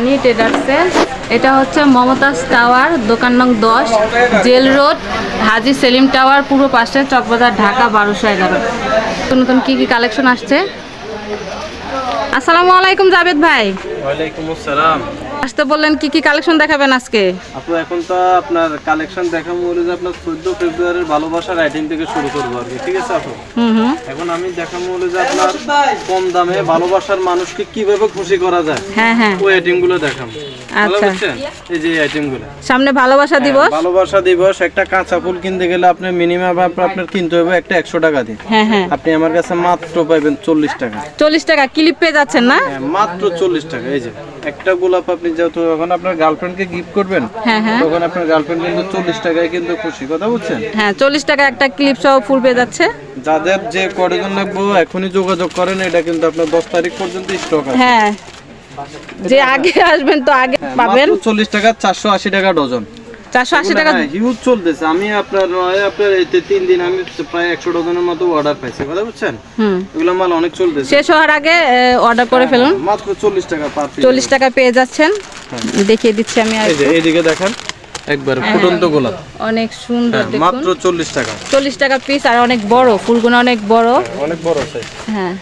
সানি ট্রেডার্সে এটা হচ্ছে মমতাজ টাওয়ার, দোকান নং দশ, jail road, Haji Selim tower, পুরো পাশে চকবাজার, ঢাকা, বারোশো এগারো। নতুন নতুন কী কী কালেকশন আসছে? আসসালামু আলাইকুম জাভেদ ভাই। ওয়ালাইকুম আসসালাম। আসতে বললেন কি কি কালেকশন দেখাবেন আজকে? আপু এখন তো আপনার কালেকশন দেখা মনে যে আপনার চোদ্দ ফেব্রুয়ারির ভালোবাসার আইটেম থেকে শুরু করব আর কি ঠিক আছে আপু? হুম হুম। এখন আমি দেখা মনে যে আপনার কম দামে ভালোবাসার মানুষকে কীভাবে খুশি করা যায় হ্যাঁ হ্যাঁ। ওই আইটেমগুলো দেখাম আচ্ছা। এই যে আইটেমগুলো। সামনে ভালোবাসা দিবস। ভালোবাসা দিবস একটা কাঁচা ফুল কিনতে গেলে আপনার মিনিমাম আপনার কিনতে হবে একটা একশো টাকা দিয়ে। হ্যাঁ হ্যাঁ। আপনি আমার কাছে মাত্র পাইবেন চল্লিশ টাকা। চল্লিশ টাকা ক্লিপ পেয়ে যাচ্ছেন না? হ্যাঁ মাত্র চল্লিশ টাকা এই যে। একটা গোলাপ আপনি যেহেতু এখন আপনার গার্লফ্রেন্ডকে গিফট করবেন হ্যাঁ হ্যাঁ। তখন আপনার গার্লফ্রেন্ড কিন্তু চল্লিশ টাকায় কিন্তু খুশি কথা বলছেন? হ্যাঁ চল্লিশ টাকা একটা ক্লিপ সহ ফুল পেয়ে যাচ্ছে। যাদের যে কয়জন লাগবো এখনই যোগাযোগ করেন এটা কিন্তু আপনার দশ তারিখ পর্যন্ত স্টক আছে। হ্যাঁ যে আগে আসবেন তো আগে পাবেন। চল্লিশ টাকা চারশো আশি টাকা ডজন। চারশো আশি টাকা হিউজ চলতেছে। আমি আপনার আপনার এই তে- তিন দিন আমি প্রায় একশো ডজনের মতো অর্ডার পাইছি। কথা বুঝছেন? হুম। এগুলো মাল অনেক চলতেছে। শেষ হওয়ার আগে অর্ডার করে ফেলুন। মাত্র চল্লিশ টাকা পার চল্লিশ টাকা পেয়ে যাচ্ছেন। দেখিয়ে দিচ্ছি আমি এইদিকে দেখেন একবার ফুটন্ত গোলাপ। অনেক সুন্দর হ্যাঁ, মাত্র চল্লিশ টাকা। চল্লিশ টাকা পিস আর অনেক বড় ফুলগুলো অনেক বড়। অনেক বড় সাইজ হ্যাঁ।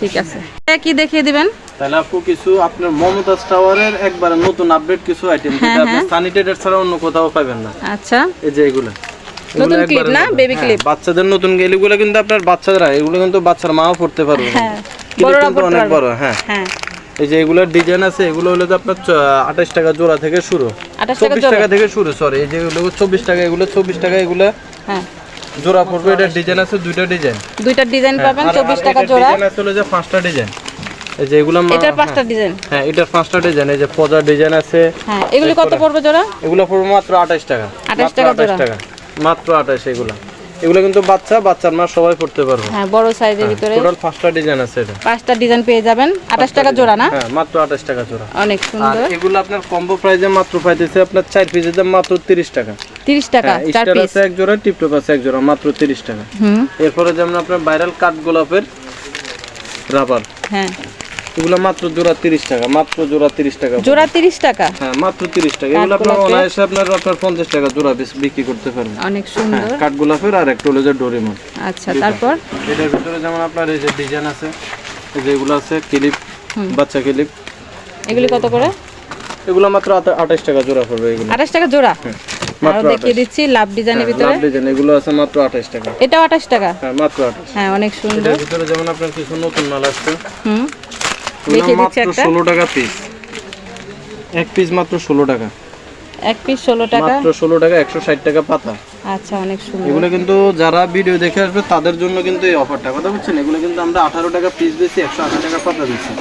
ঠিক আছে। কি দেখিয়ে দিবেন? তাহলে আপু কিছু আপনার মমতাজ টাওয়ারের একবার নতুন আপডেট কিছু আইটেম হ্যাঁ, যেটা আপনি স্যানিটাইজার ছাড়া অন্য কোথাও পাবেন না। আচ্ছা। এই যে এগুলা। নতুন ক্লিপ না? বেবি হ্যাঁ, ক্লিপ বাচ্চাদের নতুন গেলিগুলো কিন্তু আপনার বাচ্চারা এগুলো কিন্তু বাচ্চার মাও পড়তে পারবে। না। হ্যাঁ বড়রা পড়তে অনেক। বড় হ্যাঁ। হ্যাঁ। এই যে এগুলোর ডিজাইন আছে এগুলো হলো যে আপনার আঠাশ টাকা জোড়া থেকে শুরু। 28 টাকা চব্বিশ টাকা থেকে শুরু সরি এই যে এগুলো চব্বিশ টাকা এগুলো চব্বিশ টাকা এগুলো হ্যাঁ। জোড়া পড়বে এটা ডিজাইন আছে দুইটা ডিজাইন। দুইটা ডিজাইন পাবেন আর- চব্বিশ আর টাকা জোড়া। ডিজাইন আছে হলো যে পাঁচটা ডিজাইন। এই যে এগুলো এটার পাঁচটা ডিজাইন। হ্যাঁ এটার পাঁচটা ডিজাইন এই যে পজা ডিজাইন আছে। হ্যাঁ এগুলি কত পড়বে জোড়া? এগুলো পড়বে মাত্র আঠাশ টাকা। 28 মাত্র টাকা 28 জোড়া। টাকা। মাত্র আঠাশ এগুলো। এগুলো কিন্তু বাচ্চা বাচ্চার মা সবাই পড়তে পারবে। হ্যাঁ বড় সাইজের ভিতরে। টোটাল পাঁচটা ডিজাইন আছে এটা। পাঁচটা ডিজাইন পেয়ে যাবেন আঠাশ টাকা জোড়া না? হ্যাঁ মাত্র আঠাশ টাকা জোড়া। অনেক সুন্দর। আর এগুলো আপনার কম্বো প্রাইসে মাত্র পাইতেছে আপনার চার পিসের দাম মাত্র তিরিশ টাকা। তিরিশ টাকা হ্যাঁ চার পিস আছে এক জোড়া টিপটপ আছে এক জোড়া মাত্র তিরিশ টাকা। হুম। এরপরে যেমন আপনার ভাইরাল কাঠ গোলাপের রাবার হ্যাঁ। এগুলো মাত্র জোড়া তিরিশ টাকা মাত্র জোড়া তিরিশ টাকা। জোড়া তিরিশ টাকা। হ্যাঁ মাত্র তিরিশ টাকা। এগুলো আপনার? অনায়াসে আপনার আপনার পঞ্চাশ টাকা জোড়া বিক্রি করতে পারেন অনেক হ্যাঁ সুন্দর। কাঠ গোলাপের আর একটা হলো যে ডোরিমন আচ্ছা তারপর? এটার ভিতরে যেমন আপনার এই যে ডিজাইন আছে এই যে এগুলো আছে ক্লিপ বাচ্চা ক্লিপ এগুলি কত করে? এগুলো মাত্র আঠাশ টাকা জোড়া পড়বে এগুলো। আঠাশ টাকা জোড়া? আরও দেখিয়ে দিচ্ছি লাভ ডিজাইনের ভিতরে। লাভ ডিজাইন এগুলো আছে মাত্র আঠাশ টাকা। এটাও আঠাশ টাকা? হ্যাঁ মাত্র আঠাশ। হ্যাঁ অনেক সুন্দর। এটার ভিতরে যেমন আপনার কিছু নতুন মাল আসছে হুম দেখিয়ে দিচ্ছি একটা। ষোলো টাকা পিস এক পিস মাত্র টাকা। এক পিস ষোলো টাকা? মাত্র পাতা। আচ্ছা অনেক সুন্দর। এগুলো কিন্তু যারা ভিডিও দেখে আসবে তাদের জন্য কিন্তু এই অফারটা কথা বুঝছেন? এগুলো কিন্তু আমরা আঠারো টাকা পিস দিচ্ছি একশো টাকা পাতা দিচ্ছি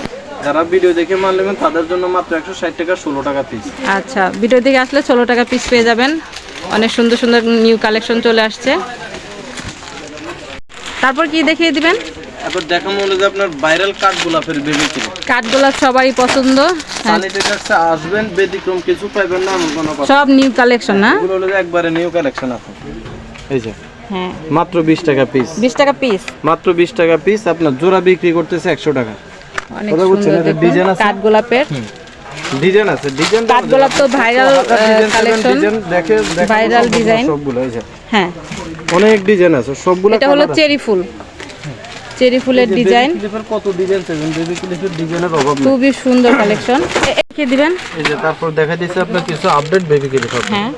যারা ভিডিও দেখে মাল নেবেন তাদের জন্য মাত্র একশো ষাট টাকা ষোলো টাকা পিস আচ্ছা ভিডিও দেখে আসলে ষোলো টাকা পিস পেয়ে যাবেন। অনেক সুন্দর সুন্দর নিউ কালেকশন চলে আসছে। তারপর কি দেখিয়ে দিবেন? এরপর দেখা মনে যে আপনার ভাইরাল কাঠ গোলাপের বেবি ছিল কাঠগোলাপ সবারই পছন্দ। হ্যাঁ, স্যানিটাইজারসে আসবেন ব্যতিক্রম কিছু পাইবেন না এমন কোনো কথা। সব নিউ কালেকশন না? এগুলো হলো একবারে নিউ কালেকশন আছে এই যে হ্যাঁ। মাত্র বিশ টাকা পিস বিশ টাকা পিস মাত্র বিশ টাকা পিস আপনার জোড়া বিক্রি করতেছে একশো টাকা। অনেক সুন্দর দেখুন ডিজাইন আছে? ডিজাইন আছে ডিজাইন কাঠগোলাপ তো ভাইরাল কালেকশন দেখে Viral design। সবগুলো এই যে। হ্যাঁ। অনেক ডিজাইন আছে সবগুলো এটা হলো চেরি ফুল। চেরি ফুলের ডিজাইন কত ডিজাইন আছে বেবি ক্লিপের ডিজাইনের অভাব নেই। খুবই সুন্দর কালেকশন কি দিবেন? এই যে তারপর দেখা দিচ্ছে আপনার কিছু আপডেট বেবি ক্লিপ হ্যাঁ।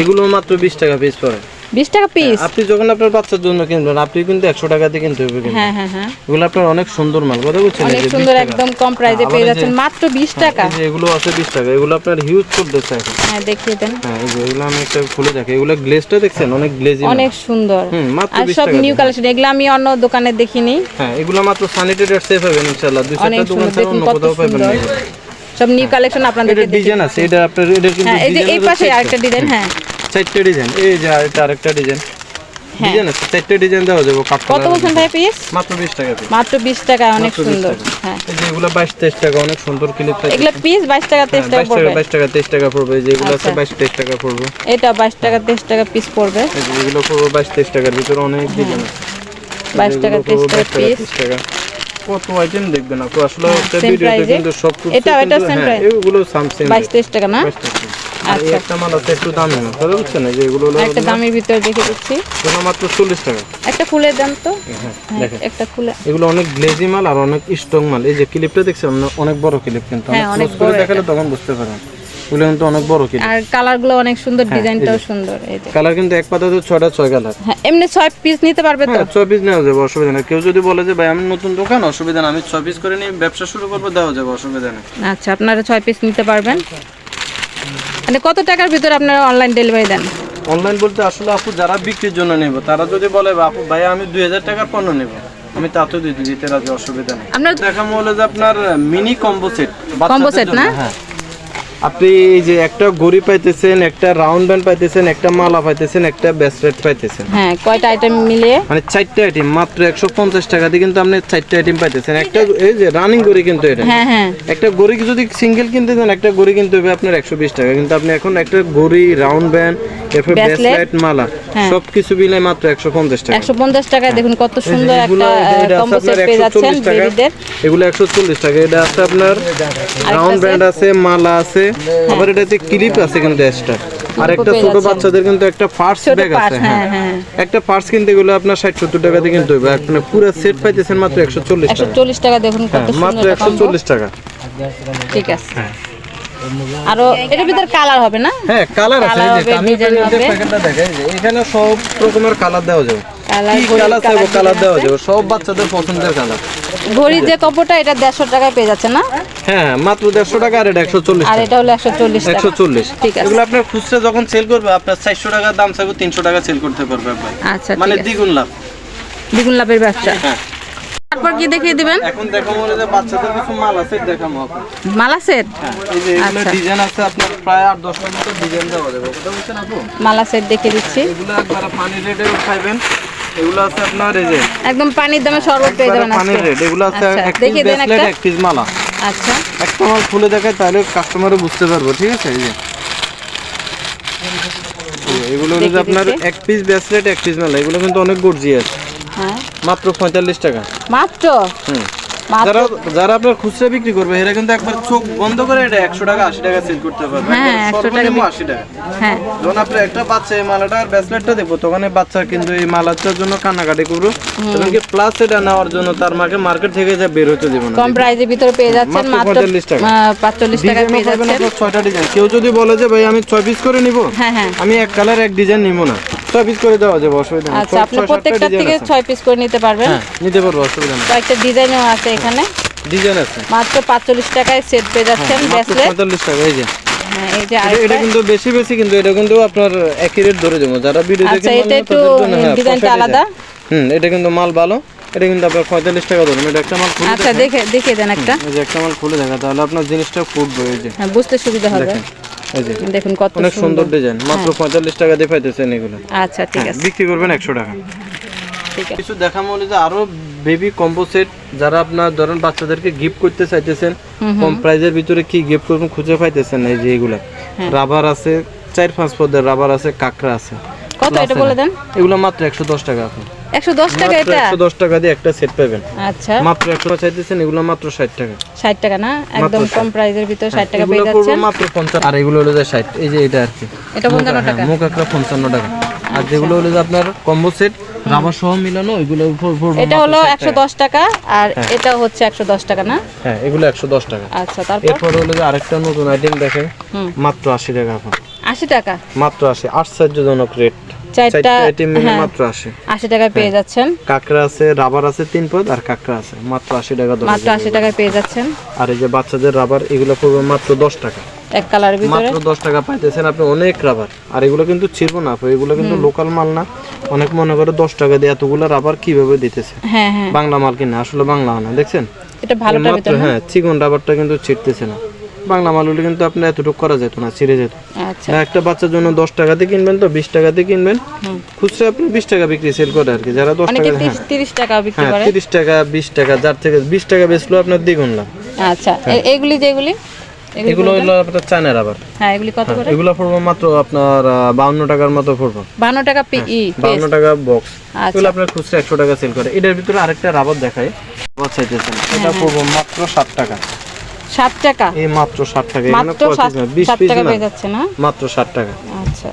এগুলো মাত্র বিশ টাকা পিস পড়ে। বিশ টাকা পিস আপনি যখন আপনার বাচ্চার জন্য কিনবেন আপনি কিন্তু একশো টাকা দিয়ে কিনতে হবে কিন্তু। হ্যাঁ হ্যাঁ হ্যাঁ। এগুলো আপনার অনেক সুন্দর মাল কথা অনেক সুন্দর একদম কম প্রাইসে পেয়ে যাচ্ছেন মাত্র বিশ টাকা। এই যে এগুলো আছে বিশ টাকা এগুলো আপনার হিউজ চলতেছে এখন হ্যাঁ দেখিয়ে দেন। হ্যাঁ এগুলো আমি একটা খুলে দেখি এগুলো গ্লেজটা দেখছেন? অনেক গ্লেজি অনেক সুন্দর। হুম মাত্র আর বিশ সব নিউ কালেকশন এগুলো আমি অন্য দোকানে দেখিনি। হ্যাঁ এগুলো মাত্র স্যানিটাইজার সেফ হবে ইনশাআল্লাহ। দুই চারটা দোকান দেখুন অন্য কোথাও পাবেন না। সব নিউ কালেকশন আপনাদেরকে এটা ডিজাইন আছে এটা আপনার এটা কিন্তু হ্যাঁ এই পাশে আরেকটা ডিজাইন হ্যাঁ। চারটে ডিজাইন এই যে এটা আরেকটা ডিজাইন হ্যাঁ। ডিজাইন আছে চারটে ডিজাইন দেওয়া যাবে কাট কত বলছেন ভাই পিস মাত্র বিশ টাকা piece। মাত্র বিশ টাকা অনেক সুন্দর। হ্যাঁ। এই যে এগুলো বাইশ তেইশ টাকা অনেক সুন্দর ক্লিপ থাকে। এগুলো পিস বাইশ টাকা তেইশ টাকা পড়বে। বাইশ টাকা তেইশ টাকা পড়বে। এই যে এগুলো আছে আচ্ছা। বাইশ তেইশ টাকা পড়বে। এটা বাইশ টাকা তেইশ টাকা পিস পড়বে। এগুলো পড়বে বাইশ তেইশ টাকার ভিতরে অনেক ডিজাইন আছে। বাইশ টাকা এগুলো তেইশ পড়বে টাকা পিস টাকা কত আইটেম দেখবেন আপু? আসলে হ্যাঁ, ভিডিওতে কিন্তু সব কিছু এটাও, কিন্তু- এটাও same হ্যাঁ, price? এগুলো সামসিং বাইশ তেইশ টাকা না? আর এই। একটা মাল আছে একটু দামি মাল। বুঝছেন যে এগুলো হলো একটা দামের ভিতরে দেখে দিচ্ছি। আপনার মাত্র চল্লিশ টাকা। একটা খুলে দেন তো? হ্যাঁ হ্যাঁ, দেখেন। একটা খুলে এগুলো অনেক গ্লেজি মাল আর অনেক স্ট্রং মাল। এই যে ক্লিপটা দেখছেন অনেক- অনেক বড় ক্লিপ কিন্তু। হ্যাঁ, অনেক অনেক close করে বড় দেখালে তখন বুঝতে পারেন এগুলো কিন্তু অনেক বড় ক্লিপ আর কালারগুলো অনেক সুন্দর ডিজাইনটাও সুন্দর এই যে। কালার কিন্তু এক পাতাতে ছয়টা ছয় কালার এমনি ছয় পিস নিতে পারবে তো? পিস নেওয়া যাবে অসুবিধা নেই। কেউ যদি বলে যে ভাই আমি নতুন দোকান অসুবিধা নেই আমি ছয় পিস করে নিয়ে ব্যবসা শুরু করব দেওয়া যাবে অসুবিধা নেই। আচ্ছা আপনারা ছয় পিস নিতে পারবেন। মানে কত টাকার ভিতরে আপনারা অনলাইন ডেলিভারি দেন? অনলাইন বলতে আসলে আপু যারা বিক্রির জন্য নেব তারা যদি বলে আপু ভাই আমি দুই হাজার টাকার পণ্য নেব আমি তাতেও দিতে দিতে রাজি অসুবিধা নেই। আপনার দেখা হলো যে আপনার mini combo set combo set না? হ্যাঁ। আপনি এই যে একটা গড়ি পাইতেছেন একটা রাউন্ড ব্যান্ড পাইতেছেন একটা মালা পাইতেছেন একটা ব্রেসলেট পাইতেছেন। হ্যাঁ কয়টা আইটেম মিলিয়ে মানে চারটা আইটেম মাত্র একশো পঞ্চাশ টাকা দিয়ে কিন্তু আপনি চারটা আইটেম পাইতেছেন। একটা এই যে রানিং গড়ি কিন্তু এটা। হ্যাঁ হ্যাঁ। একটা গড়ি যদি সিঙ্গেল কিনতে চান একটা গড়ি কিনতে হবে আপনার একশো বিশ টাকা। কিন্তু আপনি এখন একটা গড়ি রাউন্ড ব্যান্ড এরপর ব্রেসলেট মালা হ্যাঁ। সব কিছু মিলে মাত্র একশো পঞ্চাশ টাকা। একশো পঞ্চাশ টাকায় দেখুন কত সুন্দর একটা কম্বো সেট পেয়ে যাচ্ছেন 140 টাকা বেবিদের এগুলো একশো চল্লিশ টাকা। এটা আছে আপনার রাউন্ড? ব্যান্ড আছে মালা আছে আবার এটাতে ক্লিপ আছে কিন্তু এক্সট্রা আর একটা ছোট বাচ্চাদের কিন্তু একটা পার্স ব্যাগ আছে হ্যাঁ হ্যাঁ। হ্যাঁ। একটা পার্স কিনতে গেলে আপনার ষাট সত্তর টাকা দিয়ে কিনতে হবে আপনি পুরো সেট পাইতেছেন মাত্র একশো চল্লিশ একশো টাকা চল্লিশ টাকা দেখুন কত হ্যাঁ, মাত্র সুন্দর combo। চল্লিশ টাকা। ঠিক আছে। আরও এটার ভিতরে কালার হবে না? হ্যাঁ কালার আছে। এই যে আমি প্যাকেটটা দেখাই যে এখানে সব রকমের কালার দেওয়া যাবে। কালার দেওয়া যাবে। সব বাচ্চাদের পছন্দের কালার ঘড়ির যে কাপড়টা এটা দেড়শো টাকায় পেয়ে যাচ্ছে না? হ্যাঁ মাত্র দেড়শো টাকা আর এটা একশো চল্লিশ আর এটা হলো একশো চল্লিশ একশো চল্লিশ। ঠিক আছে। এগুলো আপনার খুচরা যখন সেল করবে আপনার চারশো টাকার দাম চাইব তিনশো টাকা সেল করতে পারবে আচ্ছা মানে দ্বিগুণ লাভ। দ্বিগুণ লাভের ব্যবসা। হ্যাঁ। তারপর কি দেখিয়ে দিবেন? এখন দেখো যে বাচ্চাদের কিছু মাল আছে দেখাবো মালা সেট হ্যাঁ এই যে এগুলো আচ্ছা। ডিজাইন আছে আপনার প্রায় আট দশটার মতো ডিজাইন দেওয়া যাবে। কথা বলছেন আপু? মালা সেট দেখিয়ে দিচ্ছি। এগুলো একবার পানি রেটে খাইবেন এগুলো আছে আপনার এই যে একদম পানির দামে শরবত পেয়ে যাবেন পানির রেট এগুলো আছে আচ্ছা, এক পিস ব্রেসলেট এক পিস মালা। আচ্ছা। একটা মাল খুলে দেখায় তাহলে কাস্টমারও বুঝতে পারব ঠিক আছে? এই যে। এগুলো হলো আপনার এক পিস ব্রেসলেট এক পিস মালা এগুলো কিন্তু অনেক গর্জিয়াস হ্যাঁ। মাত্র পঁয়তাল্লিশ টাকা। মাত্র? হুম। যারা যারা আপনার খুচরা বিক্রি করবে এরা কিন্তু একবার চোখ বন্ধ করে এটা একশো টাকা আশি টাকা সেল করতে পারবে। হ্যাঁ, 100 টাকা সর্বনিম্ন বিক- আশি টাকা। হ্যাঁ। যখন আপনার একটা বাচ্চা এই মালাটা আর ব্রেসলেটটা দেখব তখন এই বাচ্চা কিন্তু এই মালাটার জন্য কান্নাকাটি করব। এবং কি প্লাস এটা নেওয়ার জন্য তার মাকে মার্কেট থেকে যা বের হতে দেবো না। কম প্রাইসের ভিতরে পেয়ে যাচ্ছেন মাত্র মাত্র 45 টাকা। পেয়ে যাচ্ছেন। ডিজাইন কেউ যদি বলে যে ভাই আমি ছয় পিস করে নিব হ্যাঁ হ্যাঁ। আমি এক কালার এক ডিজাইন নিব না। ছয় পিস করে দেওয়া যাবে অসুবিধা নেই। আচ্ছা আপনি প্রত্যেকটা থেকে ছয় পিস করে নিতে পারবেন? হ্যাঁ নিতে পারব অসুবিধা নেই। কয়েকটা ডিজাইনও আছে এখানে। ডিজাইন আছে। মাত্র পাঁচচল্লিশ টাকায় সেট পেয়ে যাচ্ছেন ব্যাসলে ব্রেসলেট পঁয়তাল্লিশ টাকা এই যে। হ্যাঁ এই যে এটা- কিন্তু বেশি বেশি কিন্তু এটা কিন্তু আপনার একই রেট ধরে দেবো। যারা ভিডিও দেখে আচ্ছা, এটা একটু তাদের জন্য, হ্যাঁ, ডিজাইনটা আলাদা। হুম এটা কিন্তু মাল ভালো। এটা কিন্তু আপনার পঁয়তাল্লিশ টাকা ধরুন। এটা একটা মাল আচ্ছা দেখে দেন একটা। একটা মাল খুলে দেখা তাহলে আপনার জিনিসটা যে। হ্যাঁ বুঝতে সুবিধা হবে। দেখুন কত অনেক সুন্দর। ডিজাইন হ্যাঁ। মাত্র পঁয়তাল্লিশ টাকা দিয়ে পাইতেছেন এগুলো। আচ্ছা ঠিক হ্যাঁ, আছে। বিক্রি করবেন একশো টাকা। কিছু দেখা মনে যে আরও বেবি কম্বো সেট যারা আপনার ধরেন বাচ্চাদেরকে গিফট করতে চাইতেছেন কম প্রাইজের ভিতরে কি গিফট করবেন খুঁজে পাইতেছেন এই যে এগুলো? রাবার হ্যাঁ। আছে চার পাঁচ পদের রাবার আছে কাঁকড়া আছে। কত এটা বলে দেন? এগুলো মাত্র একশো দশ টাকা এখন। 110 টাকা এটা? 110 টাকা দিয়ে একটা সেট পাবেন। আচ্ছা। মাত্র 100 চাইতেছেন এগুলো মাত্র 60 টাকা। 60 টাকা না? একদম কম প্রাইজের ভিতর 60 টাকা পেয়ে যাচ্ছেন। মাত্র 50 আর এগুলো হলো যে 60 এই যে এটা আর কি। এটা 55 হ্যাঁ, টাকা? মুখ একটা 55 টাকা। আচ্ছা। আর যেগুলো হলো যে আপনার কম্বো সেট রাবার সহ মিলানো ওইগুলো এটা হলো 110 টাকা। আর হ্যাঁ। এটা হচ্ছে 110 টাকা না? হ্যাঁ এগুলো 110 টাকা। আচ্ছা তারপর? এরপর হলো যে আরেকটা নতুন আইটেম দেখেন। মাত্র 80 টাকা 80 টাকা? মাত্র 80 আশ্চর্যজনক রেট চারটা চারটা আইটেম মিলে মাত্র আশি। আশি টাকায় পেয়ে যাচ্ছেন। কাঁকড়া আছে রাবার আছে তিন পদ আর কাঁকড়া আছে মাত্র আশি টাকা দশ মাত্র আশি টাকায় পেয়ে যাচ্ছেন। আর এই যে বাচ্চাদের রাবার এগুলো পড়বে মাত্র দশ টাকা। এক কালারের ভিতরে। মাত্র দশ টাকা পাইতেছেন আপনি অনেক রাবার। আর এগুলো কিন্তু ছিড়বো না আপু, এগুলো কিন্তু লোকাল মাল না। অনেক মনে করে দশ টাকা দিয়ে এতগুলো রাবার কীভাবে দিতেছে? হ্যাঁ হ্যাঁ। বাংলা মাল কিনা আসলে বাংলা না দেখছেন? এটা ভিতরে হ্যাঁ চিকন রাবারটা কিন্তু ছিটতেছে না। বাংলা মাল মালগুলো কিন্তু আপনি এতটুকু করা যেত না ছিঁড়ে যেত। আচ্ছা। একটা বাচ্চার জন্য দশ টাকাতে কিনবেন তো বিশ টাকাতে কিনবেন। খুচরা আপনি বিশ টাকা বিক্রি সেল করে আর কি যারা দশ টাকা হ্যাঁ তিরিশ- টাকা বিক্রি হ্যাঁ করে। তিরিশ টাকা বিশ টাকা যার থেকে বিশ টাকা বেচলো আপনার দ্বিগুণ লাভ। আচ্ছা এগুলি যেগুলি? এগুলো হলো আপনার চায়নার আবার। হ্যাঁ এগুলি কত করে? এগুলো পড়ব মাত্র আপনার বাউন্ন টাকার মতো পড়ব। বান্ন টাকা বক্স। আচ্ছা। এগুলো আপনার খুচরা একশো টাকা সেল করে। এটার ভিতরে আরেকটা রাবার দেখায় চাইতেছেন হ্যাঁ, এটা পড়ব মাত্র টাকা। ষাট টাকা? এই মাত্র ষাট টাকা মাত্র কয় ষাট piece না? বিশ ষাট পিস টাকা না? পেয়ে যাচ্ছে না মাত্র ষাট টাকা। আচ্ছা।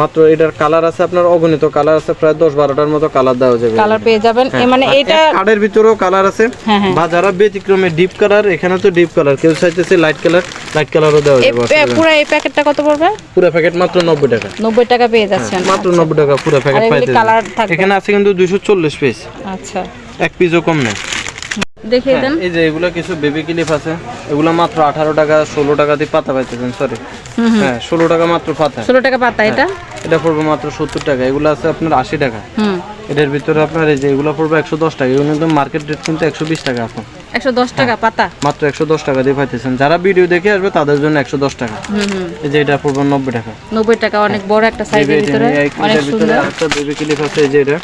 মাত্র এটার কালার আছে আপনার অগণিত কালার আছে প্রায় দশ বারোটার মতো কালার দেওয়া যাবে। কালার পেয়ে যাবেন। মানে এটা কার্ডের ভিতরেও কালার আছে। হ্যাঁ হ্যাঁ। ব্যতিক্রমে ডিপ কালার এখানে তো ডিপ কালার। কেউ চাইতেছে লাইট কালার লাইট কালারও দেওয়া যাবে পুরো এই প্যাকেটটা কত পড়বে? পুরো প্যাকেট মাত্র নব্বই টাকা। নব্বই টাকা পেয়ে যাচ্ছেন। মাত্র নব্বই টাকা পুরো প্যাকেট পাইতে এখানে আছে কিন্তু দুইশো চল্লিশ পিস। আচ্ছা। এক পিসও কম নেই। দেখিয়ে হ্যাঁ, দেন। এই যে এগুলা কিছু বেবি ক্লিপ আছে এগুলা মাত্র 18 টাকা 16 টাকা দিয়ে পাতা পাইতেছেন সরি হ্যাঁ 16 টাকা মাত্র পাতা। 16 টাকা পাতা হ্যাঁ, এটা? এটা পড়বে মাত্র 70 টাকা এগুলা আছে আপনার 80 টাকা। হুম। এটার ভিতরে আপনার এই যে এগুলা পড়বে 110 টাকা এগুলো কিন্তু মার্কেট রেট কিন্তু 120 টাকা আছে 110 হ্যাঁ। টাকা পাতা। মাত্র 110 টাকা দিয়ে পাইতেছেন। যারা ভিডিও দেখে আসবে তাদের জন্য 110 টাকা। হুম এই যে এটা পূর্ব 90 টাকা। 90 টাকা অনেক হ্যাঁ। বড় একটা ভিতরে। অনেক সুন্দর। একটা বেবি ক্লিপ আছে এই যে এটা।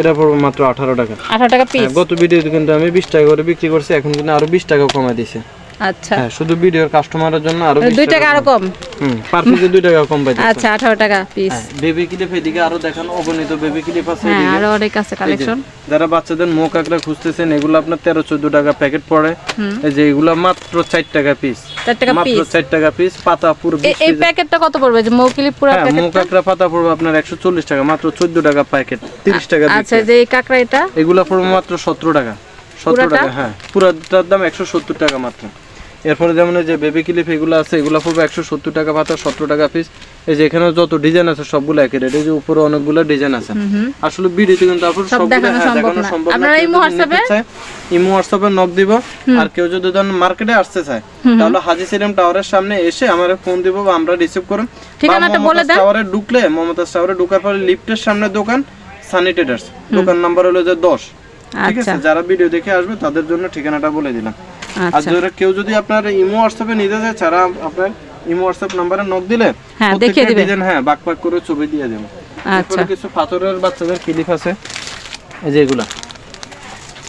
এটা পড়বে মাত্র 18 টাকা। 18 টাকা হ্যাঁ, পিস গত ভিডিওতে কিন্তু আমি 20 টাকা করে বিক্রি করছি এখন কিন্তু আরও 20 টাকা কমায় দিয়েছি আচ্ছা। হ্যাঁ শুধু ভিডিওর কাস্টমারের জন্য আরও দুই টাকা আরও কম। হুম পার পিসে দুই টাকা কম আচ্ছা আঠারো টাকা পিস বেবি ক্লিপ এদিকে আরও দেখান অগণিত বেবি ক্লিপ আছে হ্যাঁ। আরও অনেক আছে কালেকশন যারা বাচ্চাদের মুখ খুঁজতেছেন এগুলো আপনার তেরো চোদ্দ টাকা প্যাকেট পড়ে। এই যে এগুলো মাত্র চার টাকা পিস চার টাকা মাত্র পিস চার টাকা পিস পাতা পুরো এই প্যাকেটটা কত পড়বে? যে মৌকিলি পুরো হ্যাঁ প্যাকেট মুখ পাতা পড়বে আপনার একশো চল্লিশ টাকা মাত্র চোদ্দ টাকা প্যাকেট তিরিশ টাকা আচ্ছা যে এই কাঁকড়া এটা এগুলো পড়বে মাত্র সতেরো টাকা। সতেরো পুরাটা? টাকা হ্যাঁ। পুরাটার দাম একশো সত্তর টাকা মাত্র। এরপরে যেমন এই যে বেবি ক্লিপ এগুলো আছে এগুলো পড়বে একশো সত্তর টাকা পাতা সতেরো টাকা পিস এই যে এখানে যত ডিজাইন আছে সবগুলো একই রেট এই যে উপরে অনেকগুলো ডিজাইন আছে। আসলে ভিডিওতে কিন্তু আপনার সব সবগুলো দেখানো হ্যাঁ, সম্ভব না। সম্ভব না। ইমো হোয়াটসঅ্যাপে? নক দিব। আর কেউ যদি ধরেন মার্কেটে আসতে চায় তাহলে হাজি সেলিম টাওয়ারের সামনে এসে আমার ফোন দিব বা আমরা রিসিভ করুন। ঠিকানাটা বলে দেন। টাওয়ারে ঢুকলে মমতাজ টাওয়ারে ঢুকার পরে লিফটের সামনে দোকান সানি ট্রেডার্স দোকান নাম্বার হলো যে দশ। ঠিক আচ্ছা। আছে যারা ভিডিও দেখে আসবে তাদের জন্য ঠিকানাটা বলে দিলাম। আর আচ্ছা যারা কেউ যদি আপনার ইমো হোয়াটসঅ্যাপে নিতে চায় ছাড়া আপনার ইমো হোয়াটসঅ্যাপ নাম্বারে নক দিলে হ্যাঁ, দেখিয়ে দিবে। ডিজাইন হ্যাঁ বাক বাক করে ছবি দিয়ে দেবো। আচ্ছা। কিছু পাথরের বাচ্চাদের ক্লিপ আছে। এই যে এগুলা।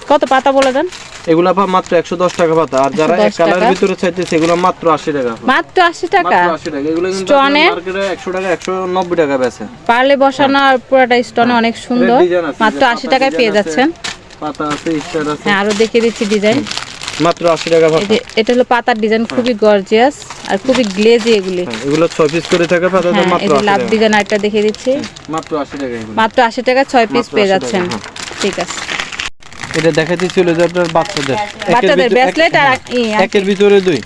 কত পাতা বলে দেন? এগুলা আপা মাত্র একশো দশ টাকা পাতা। আর যারা এক কালার ভিতরে চাইতেছে এগুলো মাত্র আশি টাকা আপা। মাত্র আশি টাকা? মাত্র আশি টাকা। এগুলো কিন্তু মার্কেটে একশো টাকা একশো নব্বই টাকা বেচে। পারলে বসানো আর পুরোটা স্টোনে অনেক সুন্দর। মাত্র যে আশি পাতা টাকায় পেয়ে যাচ্ছেন। পাতা আছে স্টার আছে। হ্যাঁ আরও দেখিয়ে দিচ্ছি ডিজাইন মাত্র আশি টাকা এই পাতা এটা হলো পাতার ডিজাইন খুবই গর্জিয়াস আর খুবই গ্লেজি এগুলি। হ্যাঁ, এগুলো ছয় পিস করে থাকে পাতা তো হ্যাঁ এই মাত্র আশি লাভ টাকা। ডিজাইন আরেকটা দেখিয়ে দিচ্ছি। মাত্র আশি টাকা এগুলো। মাত্র আশি টাকা ছয় পিস পেয়ে যাচ্ছেন। হ্যাঁ। ঠিক আছে। এটা দেখাতে ছিল যে আপনার বাচ্চাদের। একের বাচ্চাদের ভিতরে- ব্রেসলেট আর হ্যাঁ, একের ভিতরে দুই।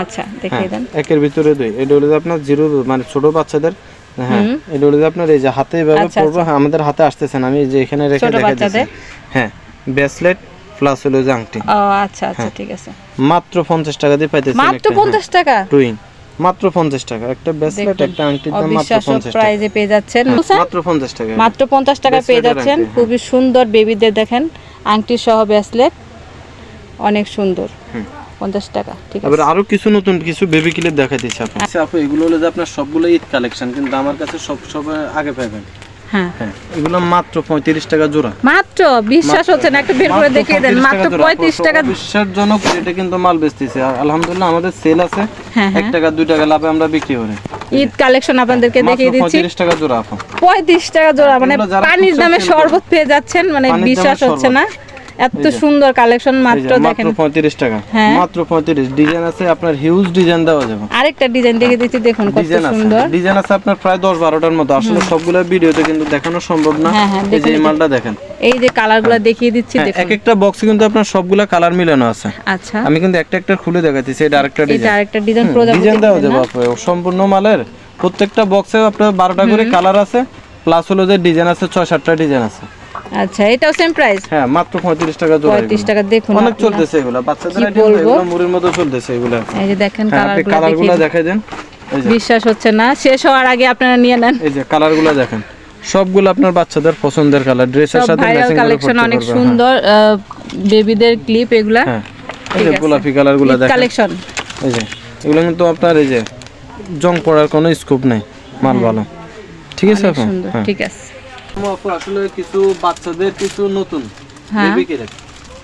আচ্ছা দেখিয়ে দেন। হ্যাঁ, একের ভিতরে দুই। এটা হলো আপনার জিরো মানে ছোট বাচ্চাদের। হ্যাঁ এটা হলো আপনার এই যে হাতে এভাবে আচ্ছা, পড়ব হ্যাঁ, আমাদের হাতে আসতেছেন আমি এই যে এখানে রেখে হ্যাঁ ব্রেসলেট প্লাস হলো যে আংটি। ও আচ্ছা আচ্ছা ঠিক আছে। মাত্র পঞ্চাশ টাকা দিয়ে পাইতেছেন মাত্র পঞ্চাশ টাকা? টুইন মাত্র পঞ্চাশ টাকা। একটা ব্রেসলেট একটা আংটির দাম মাত্র অবিশ্বাস্য পঞ্চাশ টাকা। প্রাইজে পেয়ে যাচ্ছেন। হ্যাঁ, মাত্র পঞ্চাশ টাকা। মাত্র পঞ্চাশ টাকা পেয়ে যাচ্ছেন। হ্যাঁ। খুবই সুন্দর বেবিদের দেখেন আংটি সহ ব্রেসলেট অনেক সুন্দর। পঞ্চাশ টাকা ঠিক আছে। এবার আরও কিছু নতুন কিছু বেবি ক্লিপ দেখা দিচ্ছে আপনি আচ্ছা আপু এগুলো হলো যে আপনার সবগুলো ঈদ কালেকশন কিন্তু আমার কাছে সব সব আগে পাবেন। হ্যাঁ। হ্যাঁ এগুলো মাত্র পঁয়ত্রিশ টাকা জোড়া। মাত্র? বিশ্বাস হচ্ছে না একটা বের করে দেখিয়ে দেন। মাত্র পঁয়ত্রিশ টাকা বিশ্বাসজনক রেটে কিন্তু মাল বেচতেছে। আলহামদুলিল্লাহ আমাদের সেল আছে। হ্যাঁ টাকা টাকা লাভে আমরা বিক্রি করি। ঈদ কালেকশন আপনাদেরকে দেখিয়ে দিচ্ছি। টাকা জোড়া আপু। পঁয়ত্রিশ টাকা জোড়া মানে যারা পানির দামে শরবত পেয়ে যাচ্ছেন মানে বিশ্বাস হচ্ছে না। এত সুন্দর কালেকশন মাত্র দেখেন। মাত্র পঁয়ত্রিশ টাকা। হ্যাঁ। মাত্র পঁয়ত্রিশ। ডিজাইন আছে আপনার হিউজ ডিজাইন দেওয়া যাবে। আরেকটা ডিজাইন দেখে দিচ্ছি দেখুন কত সুন্দর। ডিজাইন আছে আপনার প্রায় দশ বারোটার মতো। আসলে সবগুলো ভিডিওতে কিন্তু দেখানো সম্ভব না। হ্যাঁ, হ্যাঁ, এই যে মালটা দেখেন। এই যে কালারগুলো দেখিয়ে দিচ্ছি হ্যাঁ, দেখুন। এক একটা বক্সে কিন্তু আপনার সবগুলা কালার মিলানো আছে। আচ্ছা। আমি কিন্তু একটা একটা খুলে দেখাচ্ছি এটা আরেকটা এটা ডিজাইন আরেকটা ডিজাইন প্রজাপতি ডিজাইন দেওয়া যাবে? সম্পূর্ণ মালের। প্রত্যেকটা বক্সে আপনার বারোটা করে কালার আছে। প্লাস হলো যে ডিজাইন আছে ছয় সাতটা ডিজাইন আছে। আচ্ছা এটাও সেম প্রাইস হ্যাঁ মাত্র পঁয়ত্রিশ টাকা জোড়া পঁয়ত্রিশ এগুলো। টাকা দেখুন অনেক চলতেছে এগুলো। বাচ্চাদের এগুলো মুড়ির মতো চলতেছে এগুলো। এই যে দেখেন হ্যাঁ কালারগুলো কালারগুলো দেখাই দেন। বিশ্বাস হচ্ছে না শেষ হওয়ার আগে আপনারা নিয়ে নেন। এই যে কালারগুলো দেখেন। সবগুলো আপনার বাচ্চাদের পছন্দের কালার ড্রেসের সাথে ম্যাচিং কালেকশন অনেক পারবে, সুন্দর বেবিদের ক্লিপ এগুলা। হ্যাঁ। হ্যাঁ এই যে গোলাপি কালারগুলো দেখেন। কালেকশন এই যে এগুলো কিন্তু আপনার এই যে জং পড়ার কোনো স্কোপ নাই মাল ভালো। ঠিক আছে হ্যাঁ। ঠিক আছে। আসলে কিছু বাচ্চাদের কিছু নতুন হ্যাঁ।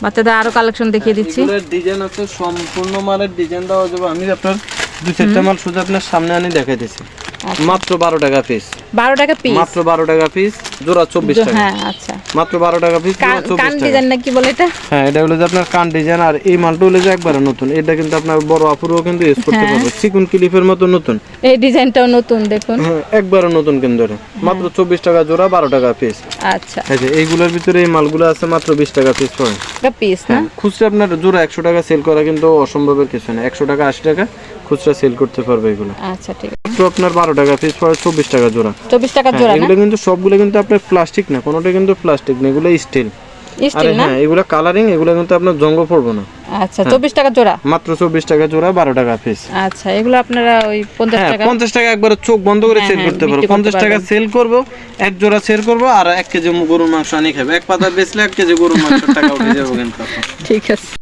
বাচ্চাদের আরও কালেকশন দেখিয়ে দিচ্ছি। ডিজাইন আছে সম্পূর্ণ মালের ডিজাইন দেওয়া যাবে। আমি আপনার দু চারটা মাল শুধু আপনার সামনে আনি দেখাইতেছি। দিচ্ছি মাত্র বারো টাকা পিস বারো টাকা পিস মাত্র বারো টাকা পিস জোড়া চব্বিশ টাকা। হ্যাঁ আচ্ছা। মাত্র বারো টাকা পিস কান ডিজাইন না কি বলে এটা? হ্যাঁ এটা হলো যে আপনার কান ডিজাইন আর এই মালটা হলো যে একবারে নতুন। এটা কিন্তু আপনার বড় আপুরও কিন্তু ইউজ করতে হ্যাঁ। পারবে। চিকুন ক্লিপের মতো নতুন। এই ডিজাইনটাও নতুন দেখুন। হ্যাঁ একবারে নতুন কিন্তু এটা। মাত্র চব্বিশ টাকা জোড়া বারো টাকা পিস আচ্ছা। যে এইগুলোর ভিতরে এই মালগুলো আছে মাত্র বিশ টাকা পিস পড়ে এটা পিস না? খুচরা আপনার জোড়া একশো টাকা সেল করা কিন্তু অসম্ভবের কিছু না। একশো টাকা আশি টাকা খুচরা সেল করতে পারবে এগুলো। আচ্ছা ঠিক আছে তো আপনার বারো টাকা পিস পড়ে চব্বিশ টাকা জোড়া। চব্বিশ হ্যাঁ, জোড়া এগুলো কিন্তু সবগুলো কিন্তু আপনার প্লাস্টিক না কোনোটা কিন্তু প্লাস্টিক না এগুলো স্টিল আরে হ্যাঁ এগুলো কালারিং এগুলো কিন্তু আপনার জঙ্গ পড়ব না। আচ্ছা চব্বিশ টাকা জোড়া? মাত্র চব্বিশ টাকা জোড়া বারো টাকা পিস আচ্ছা এগুলো আপনারা ওই পঞ্চাশ হ্যাঁ টাকা পঞ্চাশ টাকা একবার চোখ বন্ধ করে হ্যাঁ, সেল হ্যাঁ, করতে বিক্রি পঞ্চাশ টাকা সেল করব এক জোড়া সেল করব আর এক কেজি গরুর মাংস আনি খাবে। এক পাতা বেচলে এক কেজি গরুর মাংস টাকা উঠে যাব কিন্তু ঠিক আছে।